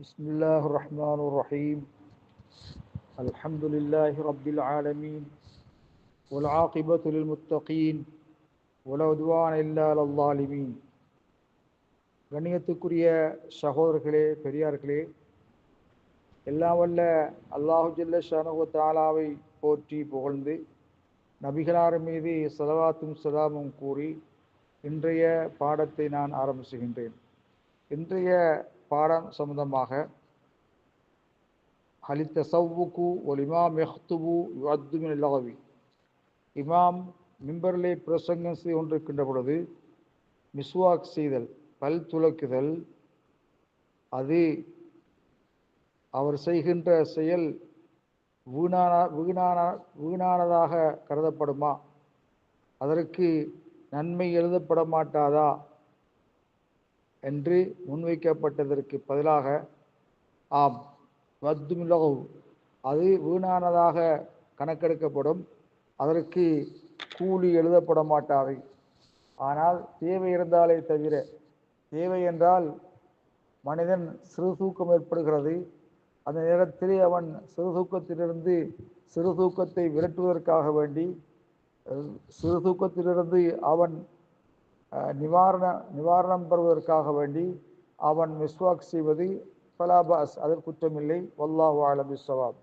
بسم الله الرحمن الرحيم الحمد لله رب العالمين والعاقبة للمتقين ولا عدوان إلا على الظالمين கண்ணியத்துக்குரிய சகோதரர்களே பெரியார்களே எல்லாம் வல்ல அல்லாஹு ஜல்ல ஷானுவ தாலாவை போற்றி புகழ்ந்து நபிகளார் மீது சலவாத்தும் சலாமும் கூறி இன்றைய பாடத்தை நான் ஆரம்பிச்சுகின்றேன் இன்றைய பாடம் சம்பந்தமாக ஹலித்த சவ்வுக்கு ஒல் இமாம் எஹ்துபு அத்துமின் லகவி. இமாம் மிம்பரிலே பிரசங்கம் செய்து கொண்டிருக்கின்ற பொழுது மிஸ்வாக் செய்தல் பல் துலக்குதல் அது அவர் செய்கின்ற செயல் வீணான வீணான வீணானதாக கருதப்படுமா? அதற்கு நன்மை எழுதப்பட மாட்டாதா? என்று முன்வைக்கப்பட்டதற்கு பதிலாக ஆம் வத்துமிலகு அது வீணானதாக கணக்கெடுக்கப்படும். அதற்கு கூலி எழுதப்பட மாட்டாது ஆனால் தேவை இருந்தாலே தவிர தேவை என்றால் மனிதன் சிறு தூக்கம் ஏற்படுகிறது. அந்த நேரத்திலே அவன் சிறு தூக்கத்திலிருந்து சிறு தூக்கத்தை விரட்டுவதற்காக வேண்டி சிறு தூக்கத்திலிருந்து அவன் நிவாரண நிவாரணம் பெறுவதற்காக வேண்டி அவன் மிஸ்வாக் செய்வது பலாபாஸ் அதில் குற்றமில்லை. வல்லாஹு ஆலமி சவாப்